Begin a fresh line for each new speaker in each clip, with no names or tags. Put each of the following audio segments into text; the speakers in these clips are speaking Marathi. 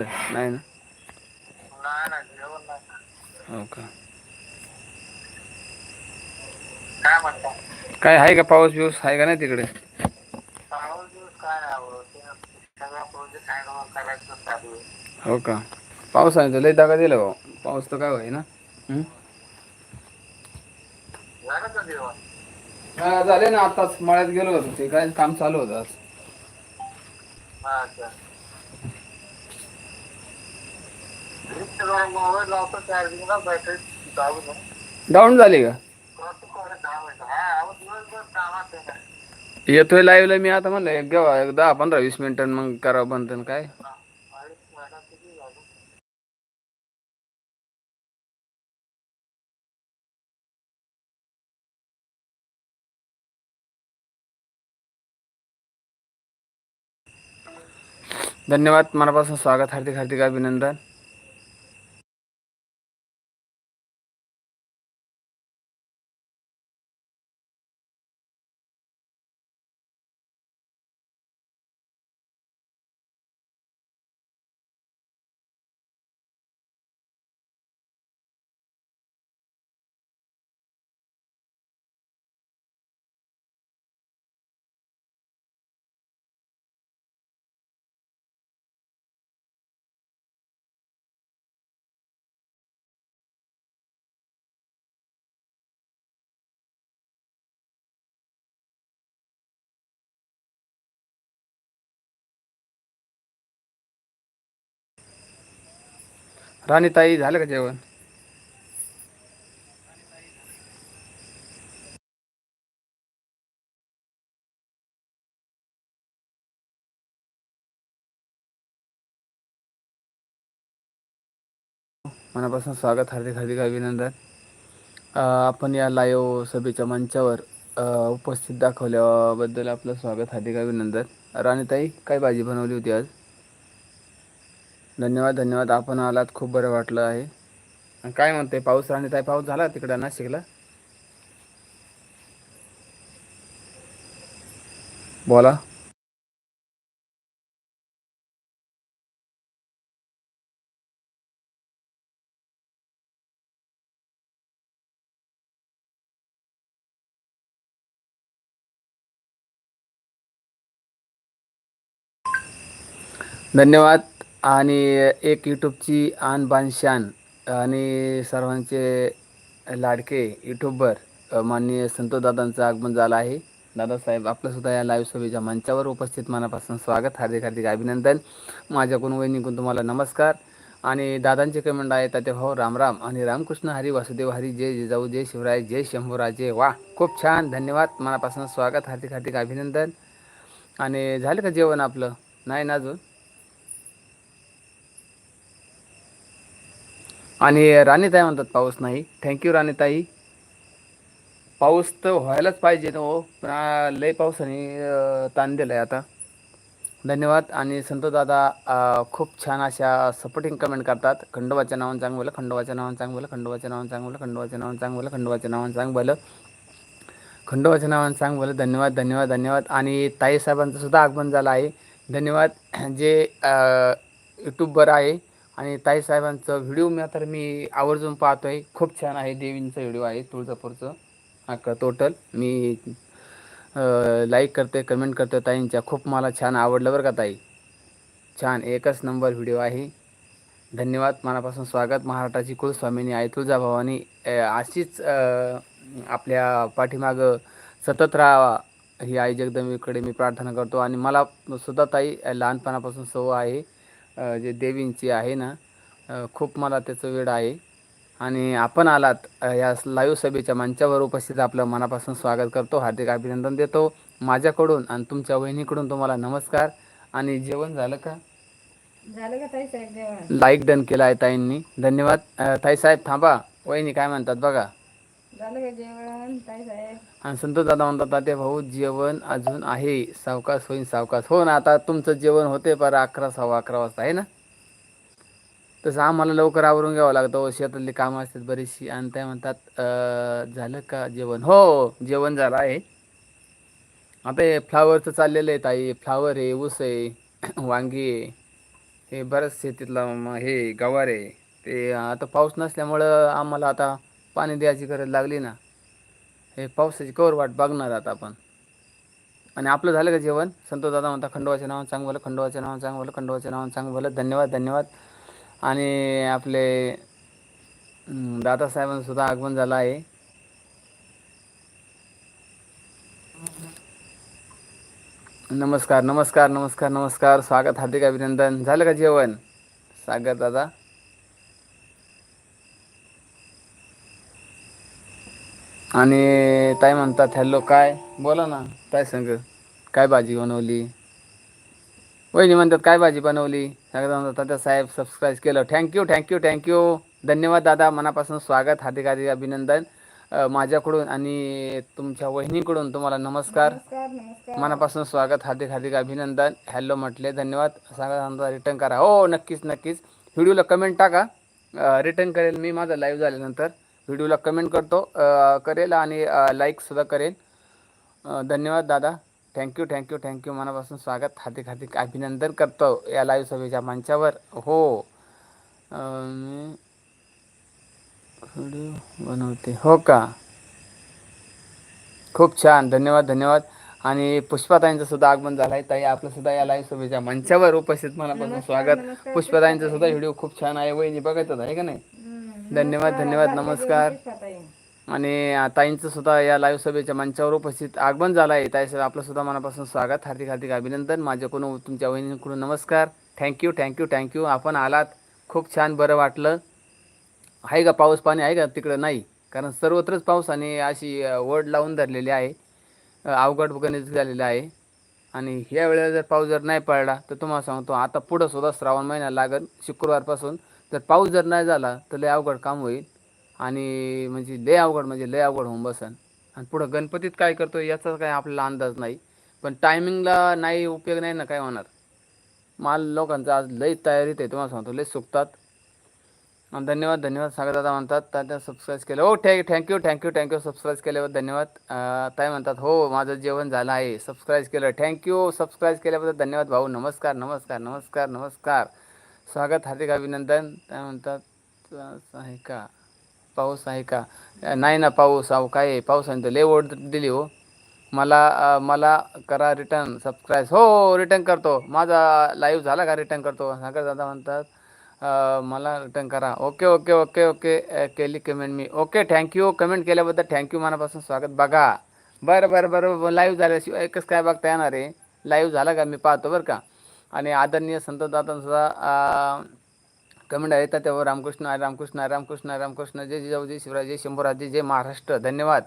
नाही ना? हो का?
काय
आहे का पाऊस बिऊस? आहे का नाही तिकडे?
पाऊस आहे
हो का? पाऊसाने तर लय दगा दिला भाऊ. पाऊस तर काय होई ना
झाले
ना आताच. मळ्यात गेलो होतो. ते काय काम चालू होतं आज.
मोबाईल लावतो चार्जिंगला बॅटरी
डाऊन झाली का?
करतो थोडं दहा मिनिटं हा अहो दिवसभर कामात आहे
येतोय लाईव्हला मी आता म्हणलं एक घेवा एक दहा पंधरा वीस मिनिटं मग करावं बंद आणि काय?
किती झालं
धन्यवाद मनापासून स्वागत हार्दिक हार्दिक अभिनंदन. राणीताई झालं का जेवण? मनापासून स्वागत हार्दिक हार्दिक अभिनंदन. आपण या लाईव्ह सभेच्या मंचावर उपस्थित दाखवल्याबद्दल आपलं स्वागत हार्दिक अभिनंदन. राणीताई काय भाजी बनवली होती आज? धन्यवाद धन्यवाद. आपण आलात खूप बरं वाटलं आहे. आणि काय म्हणते पाऊस राणीताई पाऊस झाला तिकडं नाशिकला? बोला. धन्यवाद. आणि एक यूट्यूबची आन बान शान आणि सर्वांचे लाडके यूट्यूबवर माननीय संतोषदादांचं आगमन झालं आहे. दादासाहेब आपलंसुद्धा या लाईव्ह सभेच्या मंचावर उपस्थित मनापासून स्वागत हार्दिक हार्दिक अभिनंदन. माझ्याकडून वैनिकून तुम्हाला नमस्कार. आणि दादांचे कमेंट आहे ते हो, भाऊ रामराम आणि रामकृष्ण हरी वासुदेव हरी जय जिजाऊ जय शिवराय जय शंभूराजे. वा खूप छान. धन्यवाद. मनापासून स्वागत हार्दिक हार्दिक अभिनंदन. आणि झालं का जेवण आपलं? नाही ना अजून? आणि राणीताई म्हणतात पाऊस नाही. Thank you Ranitai. पाऊस तर व्हायलाच पाहिजे ना हो पण लय पावसाने ताण दिला आहे आता. धन्यवाद. आणि संतोषदादा खूप छान अशा सपोर्टिंग कमेंट करतात. खंडोबाच्या नावानं चांग बोला खंडोबाच्या नावानं चांग बोला खंडोबाच्या नावानं चांग बोला खंडोबाच्या नावानं चांग बोला खंडोबाच्या नावानं चांग बोला. खंडोबाच्या नावानं सांग बोला. धन्यवाद धन्यवाद धन्यवाद. आणि ताईसाहेबांचं सुद्धा आगमन झालं आहे. धन्यवाद. जे यूट्यूबवर आहे आणि ताईसाहेबांचं व्हिडिओ मी तर मी आवर्जून पाहतो आहे खूप छान आहे देवींचं व्हिडिओ आहे तुळजापूरचं. अख्खा टोटल मी लाईक करते कमेंट करते ताईंच्या. खूप मला छान आवडलं बरं का ताई. छान एकच नंबर व्हिडिओ आहे. धन्यवाद. मनापासून स्वागत. महाराष्ट्राची कुलस्वामिनी आहे तुळजाभवानी. अशीच आपल्या पाठीमागं सतत राहावा ही आई जगदंबीकडे मी प्रार्थना करतो. आणि मला सुद्धा ताई लहानपणापासून सवय आहे. जे देवींची आहे ना खूप मला त्याचं वेळ आहे. आणि आपण आलात या लाईव्ह सभेच्या मंचावर उपस्थित आपलं मनापासून स्वागत करतो हार्दिक अभिनंदन देतो. माझ्याकडून आणि तुमच्या वहिनीकडून तुम्हाला नमस्कार. आणि जेवण झालं का?
झालं का ताई साहेब जेवण?
लाईक डन केला आहे ताईंनी. धन्यवाद. ताईसाहेब थांबा. वहिनी काय म्हणतात बघा.
झालं का जेवण? साहेब?
आणि संतोष दादा म्हणतात तात्या भाऊ जेवण अजून आहे. सावकाश होईन सावकाश. हो ना आता तुमचं जेवण होते पर अकरा सव्वा अकरा वाजता आहे ना? तसं आम्हाला लवकर आवरून घ्यावं लागतं. हो, शेतातली कामं असतात बरीचशी. आणि त्या म्हणतात झालं का जेवण? हो जेवण झालं आहे. आता हे फ्लावरचं चाललेलं आहे ताई. फ्लावर आहे ऊस आहे वांगी आहे. हे बरंच शेतीतला हे गवार आहे. ते आता पाऊस नसल्यामुळं आम्हाला आता पाणी द्यायची गरज लागली ना हे पावसाची कवर वाट बघणार आता आपण. आणि आपलं झालं का जेवण? संतोष दादा म्हणता खंडोबाच्या नावानं चांग भलं खंडोबाच्या नावानं चांग भलं खंडोबाच्या नावानं चांग भलं धन्यवाद धन्यवाद. आणि आपले दादासाहेबांसुद्धा आगमन झालं आहे. नमस्कार नमस्कार नमस्कार नमस्कार. स्वागत हार्दिक अभिनंदन. झालं का जेवण? सागर दादा. आणि ताई म्हणतात हॅलो काय? बोला ना काय सांग? काय भाजी बनवली? वहिनी म्हणतात काय भाजी बनवली? सांगता म्हणतात तात्या साहेब सबस्क्राईब केलं. Thank you thank you thank you धन्यवाद दादा. मनापासून स्वागत हार्दिक हार्दिक अभिनंदन माझ्याकडून आणि तुमच्या वहिनीकडून तुम्हाला नमस्कार. मनापासून स्वागत हार्दिक हार्दिक अभिनंदन. हॅलो म्हटले धन्यवाद. सांगा रिटर्न करा. हो नक्कीच नक्कीच. व्हिडिओला कमेंट टाका. रिटर्न करेल मी माझं लाईव्ह झाल्यानंतर. व्हिडिओला कमेंट करतो करेल आणि लाईकसुद्धा करेल. धन्यवाद दादा. थँक्यू थँक्यू थँक्यू मनापासून स्वागत हार्दिक हार्दिक अभिनंदन करतो या लाईव्ह सभेच्या मंचावर. हो. व्हिडिओ बनवते. हो का? खूप छान. धन्यवाद धन्यवाद. आणि पुष्पाताईंचं सुद्धा आगमन झालं आहे ताई आपलं सुद्धा या लाईव्ह सभेच्या मंचावर उपस्थित. मनापासून स्वागत. पुष्पाताईंचा सुद्धा व्हिडिओ खूप छान आहे. वहिनी बघायचं आहे का नाही? धन्यवाद, धन्यवाद, नमस्कार. आणि ताईंचं सुद्धा या लाईव्ह सभेच्या मंचावर उपस्थित आगमन झालं आहे ताई आपलं सुद्धा मनापासून स्वागत हार्दिक हार्दिक अभिनंदन. माझ्याकडून तुमच्या वहिनीकडून नमस्कार. थँक्यू थँक्यू थँक्यू आपण आलात. खूप छान बरं वाटलं. आहे का पाऊस पाणी? आहे का तिकडं? नाही. कारण सर्वत्रच पाऊस आणि अशी वड लावून धरलेली आहे. अवघड गणित झालेलं आहे. आणि ह्या वेळेला जर पाऊस जर नाही पडला तर तुम्हाला सांगतो आता पुढं सुद्धा श्रावण महिना लागेल शुक्रवारपासून. जर पाऊस जर नाही झाला तर लय अवघड काम होईल. आणि म्हणजे लय अवघड म्हणजे लय अवघड होऊन बसन. आणि पुढं गणपतीत काय करतो याचा काय आपल्याला अंदाज नाही. पण टायमिंगला नाही उपयोग नाही ना काय होणार. माल लोकांचा आज लई तयारीत आहे तुम्हाला सांगतो लई सुकतात. धन्यवाद धन्यवाद. सागर दादा म्हणतात त्यांना सबस्क्राईब केलं. हो thank thank you thank you thank you subscribe केल्याबद्दल धन्यवाद. ताई म्हणतात हो माझं जेवण झालं आहे. सबस्क्राईब केलं. थँक्यू सबस्क्राईब केल्याबद्दल धन्यवाद भाऊ. नमस्कार नमस्कार नमस्कार नमस्कार. स्वागत हार्दिक अभिनंदन. काय म्हणतात आहे का? पाऊस आहे का? नाही ना पाऊस. अहो काय आहे? पावसाने तर लय ओढ दिली हो. मला मला करा रिटर्न सबस्क्राईब हो, हो, हो रिटर्न करतो. माझा लाईव्ह झाला का? रिटर्न करतो. सागर दादा म्हणतात मला रिटर्न करा. ओके ओके ओके ओके केली कमेंट मी. ओके थँक्यू कमेंट केल्याबद्दल थँक्यू मनापासून स्वागत बघा. बरं बरं बरं लाईव्ह झाल्याशिवाय एकच काय बघता येणार आहे? लाईव्ह झाला का? मी पाहतो बरं का. आणि आदरणीय संतदादांचा कमेंट आहे. तर त्यावर रामकृष्ण आहे रामकृष्ण आहे रामकृष्ण आहे रामकृष्ण जय जिजाऊ जय शिवराज जय शंभूराजे जय महाराष्ट्र. धन्यवाद.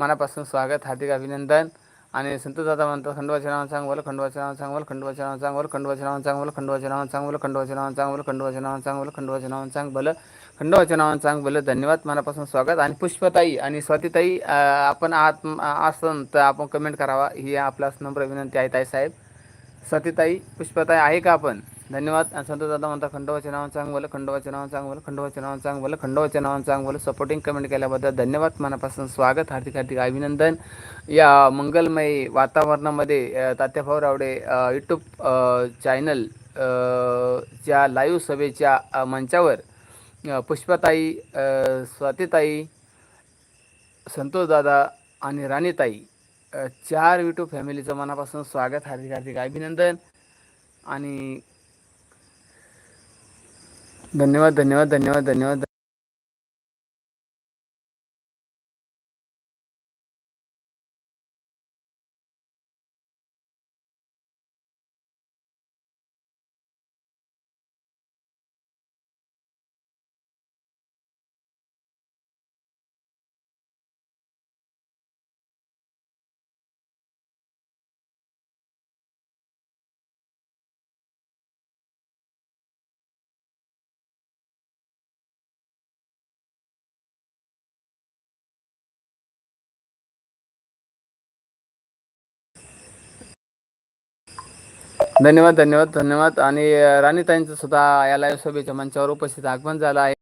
मनापासून स्वागत हार्दिक अभिनंदन. आणि संतदादा म्हणतो खंडवाच्या नावानं सांगवलं खंडवाच्या नावानं सांगवलं खंडवाच्या नावानं सांगवलं खंडवाचे नावानं सांगवलं खंडवाच्या नावानं सांगवलं खंडवाच्या नावानं सांगवलं खंडवाच्या नावानं सांगवलं खंडवाचे नावानं सांग भलं खंडवाचे नावानं सांग भलं धन्यवाद. मनापासून स्वागत. आणि पुष्पताई आणि स्वातीताई आपण आत आसन तर आपण कमेंट करावा. ही आपला नम्र विनंती आहे ताईसाहेब साहेब सतीताई पुष्पताई आहे का आपण? धन्यवाद. आणि संत दादा म्हणता खंडोबाच्या नावानं चांग बोला खंडोबाच्या नावानं चांग बोला खंडोबाच्या नावानं चांग बोला खंडोबाच्या नावानं चांग बोला. सपोर्टिंग कमेंट केल्याबद्दल धन्यवाद. मनापासून स्वागत हार्दिक हार्दिक अभिनंदन. या मंगलमय वातावरणामध्ये तात्याभाऊ रावडे यूट्यूब चॅनल च्या लाईव्ह सभेच्या मंचावर पुष्पाताई पुष्पताई स्वातीताई संतोषदादा आणि राणीताई चार युट्यूब फॅमिलीचं मनापासून स्वागत हार्दिक हार्दिक अभिनंदन. आणि धन्यवाद धन्यवाद धन्यवाद धन्यवाद धन्यवाद धन्यवाद धन्यवाद. आणि राणीताईंचं सुद्धा या लाईव्ह सभेच्या मंचावर उपस्थित आगमन झालं आहे.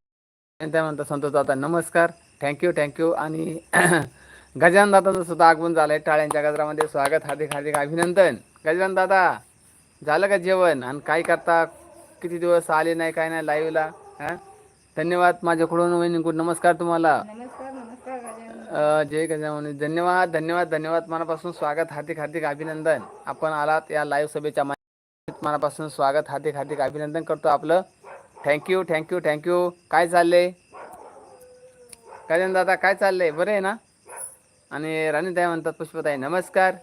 त्या म्हणतात संतोष दादा नमस्कार. थँक्यू थँक्यू आणि गजानन दादाचं सुद्धा आगमन झालं आहे टाळ्यांच्या गजरामध्ये स्वागत. हार्दिक हार्दिक अभिनंदन. गजानन दादा झालं का जेवण? आणि काय करता? किती दिवस आले नाही काय नाही लाईव्हला हां? धन्यवाद माझ्याकडून. गुड नमस्कार तुम्हाला. जय गजानन. धन्यवाद धन्यवाद धन्यवाद. मनापासून स्वागत. हार्दिक हार्दिक अभिनंदन. आपण आलात या लाईव्ह सभेच्या मनापासून स्वागत हार्दिक हार्दिक अभिनंदन करतो आपलं. थँक्यू थँक्यू थँक्यू काय चाललंय? गजानन दादा काय चाललंय? बरं आहे ना? आणि राणीताई म्हणतात पुष्पताई नमस्कार.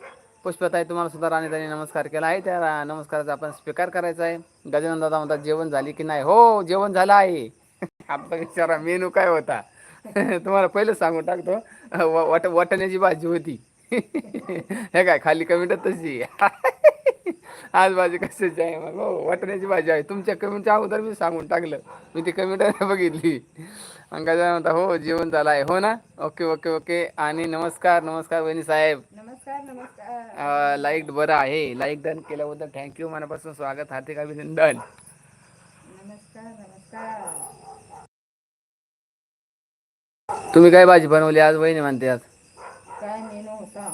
पुष्पताई तुम्हाला सुद्धा राणीताई नमस्कार केला आहे. त्या नमस्काराचा आपण स्वीकार करायचा आहे. गजानन दादा म्हणतात जेवण झाली की नाही? हो जेवण झालं आहे. आपला विचारा मेनू काय होता? तुम्हाला पहिलं सांगून टाकतो. व- वाट भाजी होती. हे काय खाली कमी तशी. आज भाजी कशाची आहे मग? हो वाटाण्याची भाजी आहे. तुमच्या कमेंटच्या अगोदर मी सांगून टाकलं. मी ती कमेंट बघितली. गजानन म्हणता हो जेवण झालं आहे. हो ना? ओके ओके ओके आणि नमस्कार नमस्कार वहिनी साहेब.
नमस्कार नमस्कार.
लाईक बरं आहे. लाईक डन केल्याबद्दल थँक्यू मनापासून स्वागत हार्दिक अभिनंदन.
नमस्कार नमस्कार.
तुम्ही काय भाजी बनवली आज वहिनी म्हणते आज?
काय मेनू होता?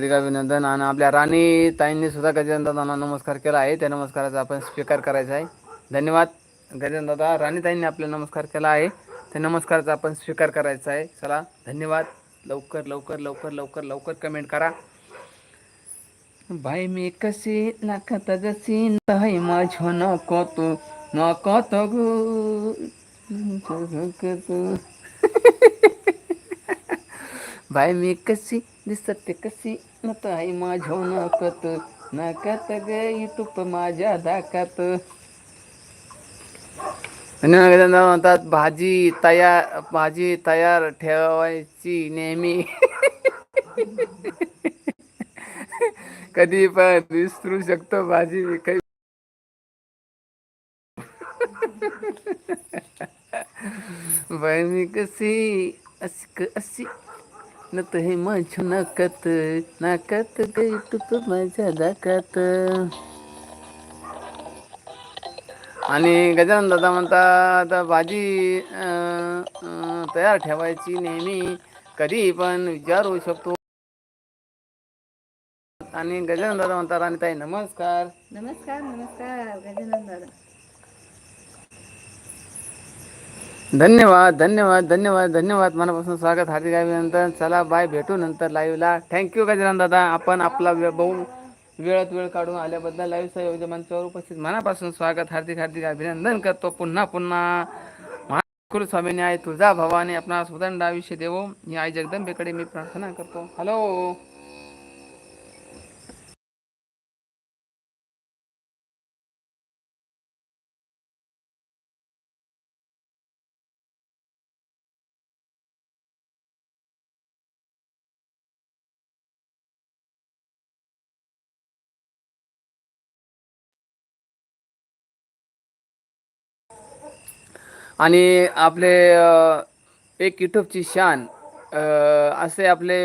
हार्दिक अभिनंदन आणि आपल्या राणी ताईंनी सुद्धा गजानन दादांना नमस्कार केला आहे. त्या नमस्काराचा आपण स्वीकार करायचा आहे. धन्यवाद. गजानन दादा राणी ताईंनी आपला नमस्कार केला आहे. त्या नमस्काराचा आपण स्वीकार करायचा आहे. चला धन्यवाद. लवकर लवकर लवकर लवकर लवकर कमेंट करा. भाई मी कसे नाकत जशी नाही माझ नको तू नको तो गो. भाई मी कशी दिसते कशी ताई माझ्या नकत नकत गे तुप माझ्या दाखत आणि म्हणतात भाजी तयार भाजी तयार ठेवायची नेहमी. कधी पण विसरू शकतो भाजी काही बहिणी कशी अशी अशी. नत हे माझ्या नाकात नाकात गई तुप माझ्या दाकात आणि गजानन दादा म्हणतात आता भाजी तयार ठेवायची नेहमी कधी पण विचारू शकतो. आणि गजानन दादा म्हणतात आणि ताई नमस्कार.
नमस्कार नमस्कार गजानन दादा.
धन्यवाद धन्यवाद धन्यवाद धन्यवाद. मनापासून स्वागत हार्दिक अभिनंदन. चला बाय भेटू नंतर लाईव्हला थँक्यू गजानन दादा. आपण आपला वेळ बहु वेळात वेळ काढून आल्याबद्दल लाईव्ह सहयोग मंचावर उपस्थित. मनापासून स्वागत हार्दिक हार्दिक अभिनंदन करतो पुन्हा पुन्हा. महाकुल स्वामीने आहे तुझा भवानी. आपणा सुदंड आयुष्य देवो. मी आई जगदंबेकडे मी प्रार्थना करतो. हॅलो आणि आपले एक युट्यूबची शान असे आपले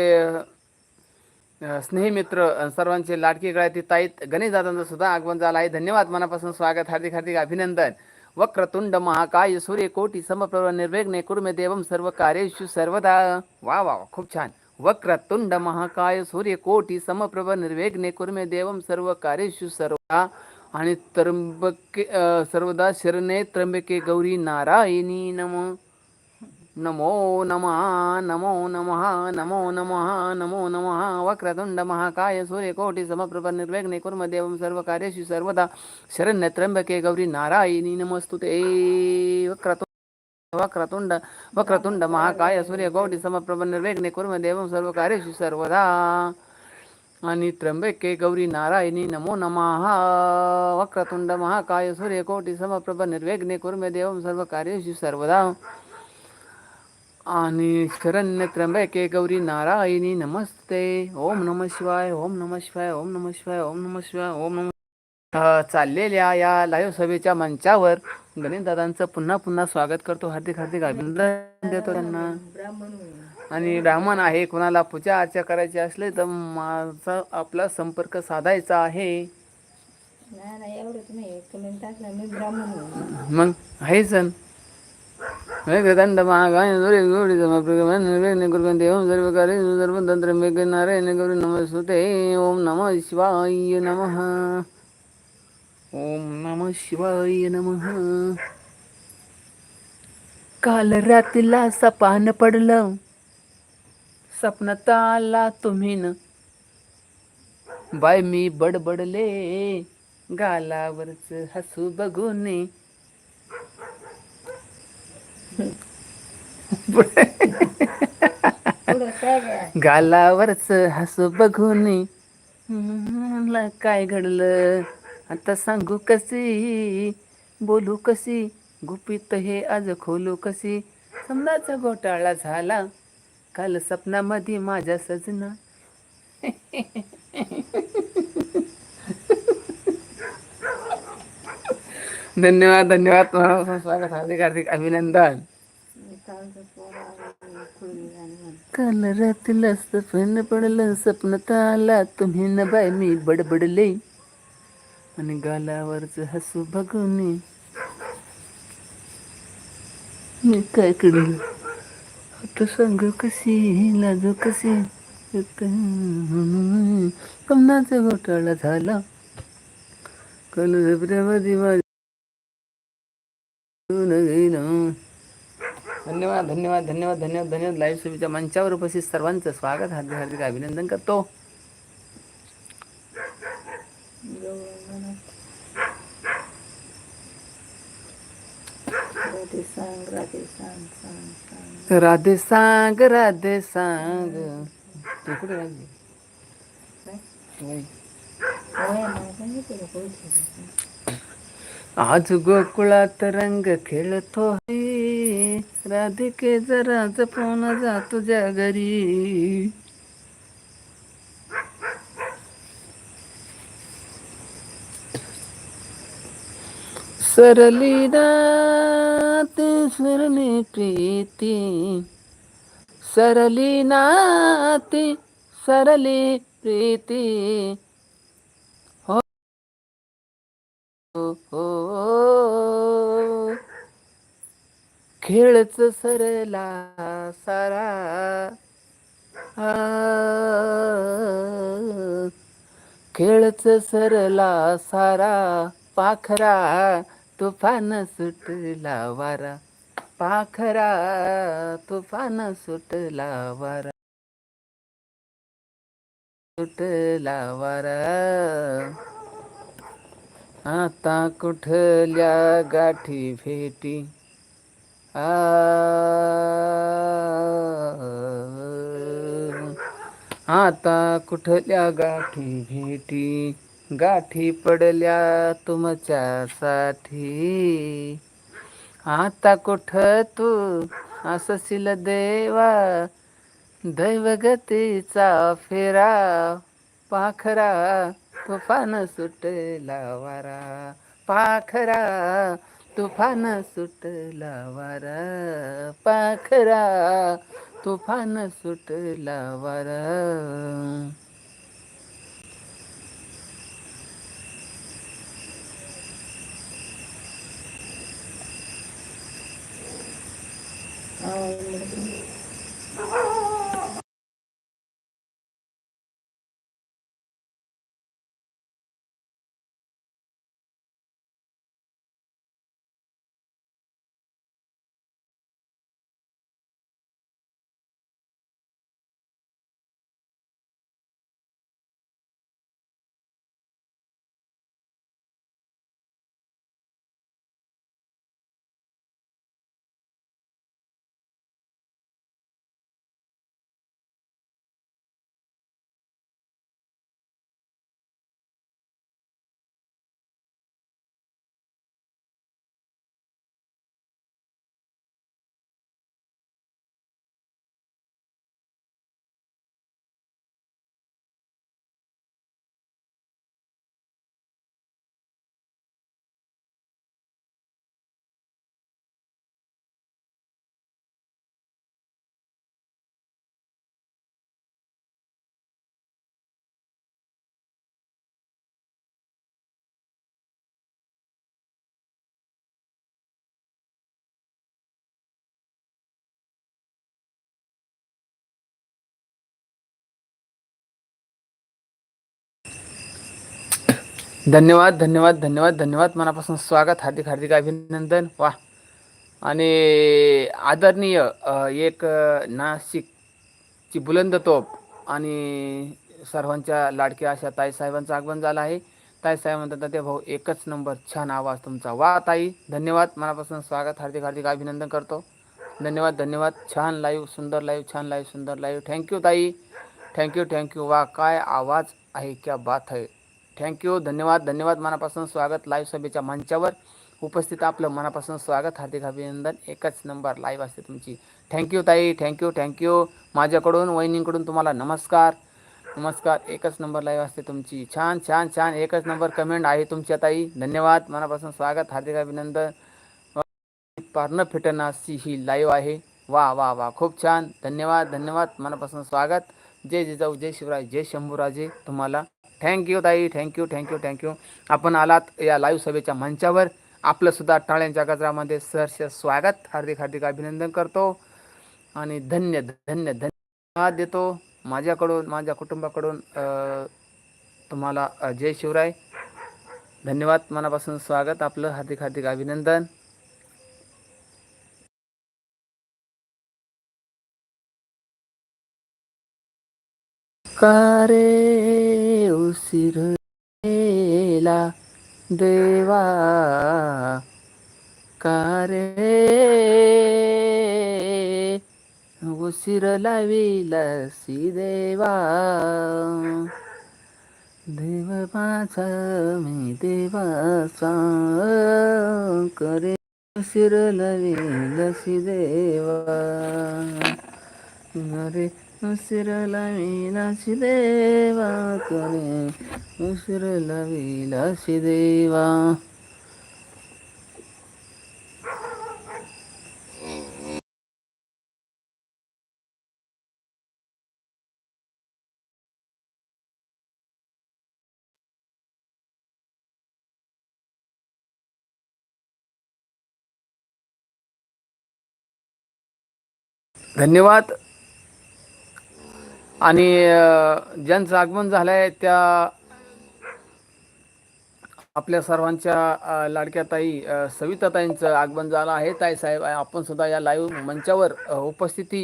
स्नेही मित्र सर्वांचे लाडकी गळ्यातील ताईत गणेश दादांचं सुद्धा आगमन झालं आहे. धन्यवाद. मनापासून स्वागत. हार्दिक हार्दिक अभिनंदन. वक्रतुंड महाकाय सूर्य कोटी समप्रभ निर्वेग्ने कुर्मे देवम सर्व कार्येषु सर्वदा. वा वा वा, खूप छान. वक्रतुंड महाकाय सूर्य कोटी समप्रभ निर्वेग्ने कुर्मे देवम सर्व कार्येषु सर्वदा. आणि त्र्यंबके सर्वदा शरणे त्र्यंबके गौरी नारायणी नमो नमो नमः नमो नमः नमो नमः नमो नमः वक्रतुंड महाकाय सूर्यकोटि समप्रभ निर्विघ्ने कुर्म देवं सर्वकार्येषु सर्वदा शरण्य त्र्यंबके गौरी नारायणी नमस्तुते। वक्रतुण्ड वक्रतुंड वक्रतुंड महाकाय सूर्यकोटि समप्रभ निर्विघ्ने कुर्म देवं सर्वकार्येषु सर्वदा। आणि त्र्यंबके गौरी नारायणी नमो नमः. वक्रतुंड महाकाय सूर्यकोटी समप्रभ निर्विघ्ने कुर्मे देवं सर्वकार्येषु सर्वदा. आणि शरण्य त्र्यंबके गौरी नारायणी नमस्ते. ओम नम शिवाय ओम नम शिवाय ओम नम शिवाय ओम नम शिवाय ओम नम चाललेल्या या लाईव्ह सभेच्या मंचावर गणेशदादांचं पुन्हा पुन्हा स्वागत करतो. हार्दिक हार्दिक अभिनंदन देतो त्यांना. आणि ब्राह्मण आहे कोणाला पूजा अर्चा करायची असले तर माझा आपला संपर्क साधायचा आहे.
नाही नाही एवढं तुम्ही कमेंट टाकलं मी ब्राह्मण होईल
मग आहेच अन. मेघदंड महागाय दुरी गोडी ओम सर्वकारे सर्वतंत्र मेघ नारायण गौरी नमस्ते ओम नमः शिवाय नमः। ओम नमः शिवाय नमः। काल रात्रीला सपान पडलं सपनात आला तुम्ही न. बाय मी बडबडले गालावरच हसू बघून. गालावरच हसू बघून. काय घडलं? आता सांगू कशी? बोलू कशी? गुपित हे आज खोलू कशी? समजाचा घोटाळा झाला. काल सपनामध्ये माझ्या सजना. धन्यवाद धन्यवाद. तुम्हाला स्वागत हार्दिक हार्दिक अभिनंदन. काल रात्रीला सपन पडलं स्वप्न आला तुम्ही न बाय मी बडबडले. आणि गालावरच हसू बघून मी काय कडलं आता सांग कशी लाजू कशी कमनाचा घोटाळा झाला. काल रबऱ्यामध्ये माझ्या धन्यवाद धन्यवाद धन्यवाद धन्यवाद धन्यवाद. लाईव्ह सुविधा मंचावर उपस्थित सर्वांचं स्वागत. हार्दिक हार्दिक अभिनंदन करतो.
राधे सांग राधे सांग सांग.
राधे सांग राधे सांग. तू कुठे आज गोकुळात रंग खेळतो आहे राधिके जरा जपून जा तुझ्या घरी. सरली नात सरली प्रीती सरली नाती सरली प्रीती। हो हो खेळच सरला सारा। खेळच सरला सारा पाखरा तुफान सुटला वारा। पाखरा तुफान सुटला वारा. सुटला वारा. आता कुठल्या गाठी भेटी? आ. आता कुठल्या गाठी भेटी? गाठी पडल्या तुमच्यासाठी. आता कुठ तू असशील देवा? दैवगतीचा फेरा पाखरा तुफान सुटला वारा. पाखरा तुफान सुटला वारा. पाखरा तुफान सुटला वारा.
आवाज
धन्यवाद धन्यवाद धन्यवाद धन्यवाद. मनापासून स्वागत हार्दिक हार्दिक अभिनंदन. वा. आणि आदरणीय एक नाशिकची बुलंद तोप आणि सर्वांच्या लाडक्या अशा ताईसाहेबांचं आगमन झालं आहे. ताईसाहेब म्हणतात ते भाऊ एकच नंबर छान आवाज तुमचा. वा ताई धन्यवाद. मनापासून स्वागत हार्दिक हार्दिक अभिनंदन करतो. धन्यवाद धन्यवाद. छान लाईव्ह सुंदर लाईव्ह छान लाईव्ह सुंदर लाईव्ह थँक्यू ताई. थँक्यू थँक्यू वा काय आवाज आहे क्या बात आहे. थँक्यू धन्यवाद. धन्यवाद मनापासून स्वागत लाईव्ह सभेच्या मंचावर. उपस्थित आपलं मनापासून स्वागत. हार्दिक अभिनंदन. एकच नंबर लाईव्ह असते तुमची. थँक्यू ताई. थँक्यू थँक्यू माझ्याकडून वहिनींकडून तुम्हाला नमस्कार. नमस्कार. एकच नंबर लाईव्ह असते तुमची. छान छान छान. एकच नंबर कमेंट आहे तुमच्या ताई. धन्यवाद. मनापासून स्वागत. हार्दिक अभिनंदन. पारणं फिटनाची ही लाईव्ह आहे. वा वा वा. खूप छान. धन्यवाद धन्यवाद. मनापासून स्वागत. जय जिजाऊ जय शिवराय जय शंभूराजे तुम्हाला. थँक्यू ताई. थँक्यू थँक्यू थँक्यू आपण आलात या लाईव्ह सभेच्या मंचावर. आपलं सुद्धा टाळ्यांच्या गजरामध्ये सहर्ष स्वागत. हार्दिक हार्दिक अभिनंदन करतो. आणि धन्य धन्य धन्यवाद देतो. माझ्याकडून माझ्या कुटुंबाकडून तुम्हाला जय शिवराय. धन्यवाद. मनापासून स्वागत. आपलं हार्दिक हार्दिक अभिनंदन. कारे सिरला देवा कारे उसिर लाविलसी देवा देव माझा मी देवाचा करे उसिर लाविलसी देवा अरे उशिरला विलासी देवा करे उशिरला विलासी देवा धन्यवाद. आणि ज्यांचं आगमन झालं आहे त्या आपल्या सर्वांच्या लाडक्या ताई सविताताईंचं आगमन झालं आहे ताईसाहेब आपण सुद्धा या लाईव्ह मंचावर उपस्थिती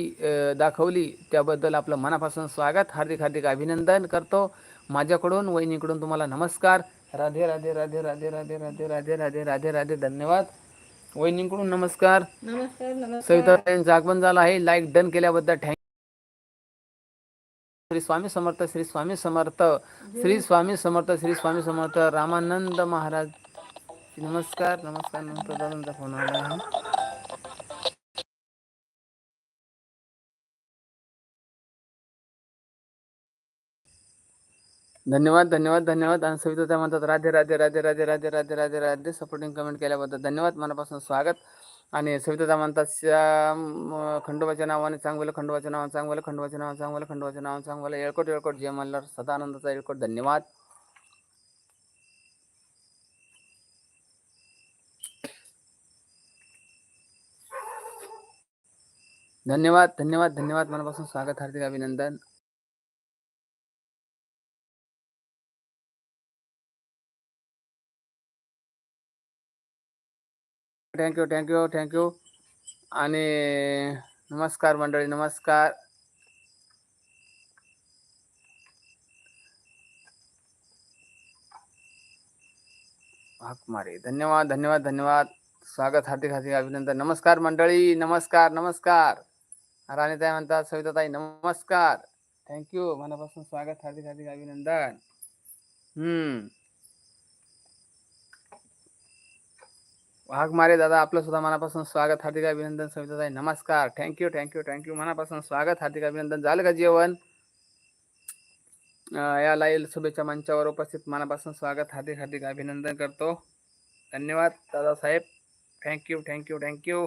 दाखवली त्याबद्दल आपलं मनापासून स्वागत हार्दिक हार्दिक अभिनंदन करतो माझ्याकडून वहिनीकडून तुम्हाला नमस्कार राधे राधे राधे राधे राधे राधे राधे राधे राधे राधे धन्यवाद वहिनीकडून नमस्कार सविताताईंचं आगमन झालं आहे लाईक डन केल्याबद्दल थँक श्री स्वामी समर्थ श्री स्वामी समर्थ श्री स्वामी समर्थ श्री स्वामी समर्थ रामानंद महाराज नमस्कार नमस्कार नमस्कार दादांचा फोन आला आहे धन्यवाद धन्यवाद धन्यवाद आणि सविता त्या म्हणतात राधे राधे राधे राधे राधे राधे राधे राधे सपोर्टिंग कमेंट केल्याबद्दल धन्यवाद मनापासून स्वागत आणि सविता म्हणतात श्याम खंडोबाच्या नावाने चांगलं खंडोबाच्या नावाने चांगलं खंडोबाच्या नावाने चांगलं खंडोबाच्या नावाने चांगलं. येळकोट येळकोट. जय मल्हार. सदानंदाचा येळकोट. धन्यवाद. धन्यवाद धन्यवाद धन्यवाद. मनापासून स्वागत हार्दिक अभिनंदन. थँक्यू थँक्यू थँक्यू आणि नमस्कार मंडळी नमस्कार. हाक मारे. धन्यवाद धन्यवाद धन्यवाद. स्वागत हार्दिक हार्दिक अभिनंदन. नमस्कार मंडळी नमस्कार नमस्कार. राणीताई म्हणतात सविताताई नमस्कार. थँक्यू मनापासून स्वागत हार्दिक हार्दिक अभिनंदन. हम्म. वाघ मारे दादा आपलं सुद्धा मनापासून स्वागत हार्दिक अभिनंदन सविताताई. नमस्कार. थँक्यू थँक्यू थँक्यू मनापासून स्वागत हार्दिक अभिनंदन. झालं का जेवण? या लाईल शुभेच्छा मंचावर उपस्थित मनापासून स्वागत हार्दिक हार्दिक अभिनंदन करतो. धन्यवाद दादासाहेब. Thank you thank you thank you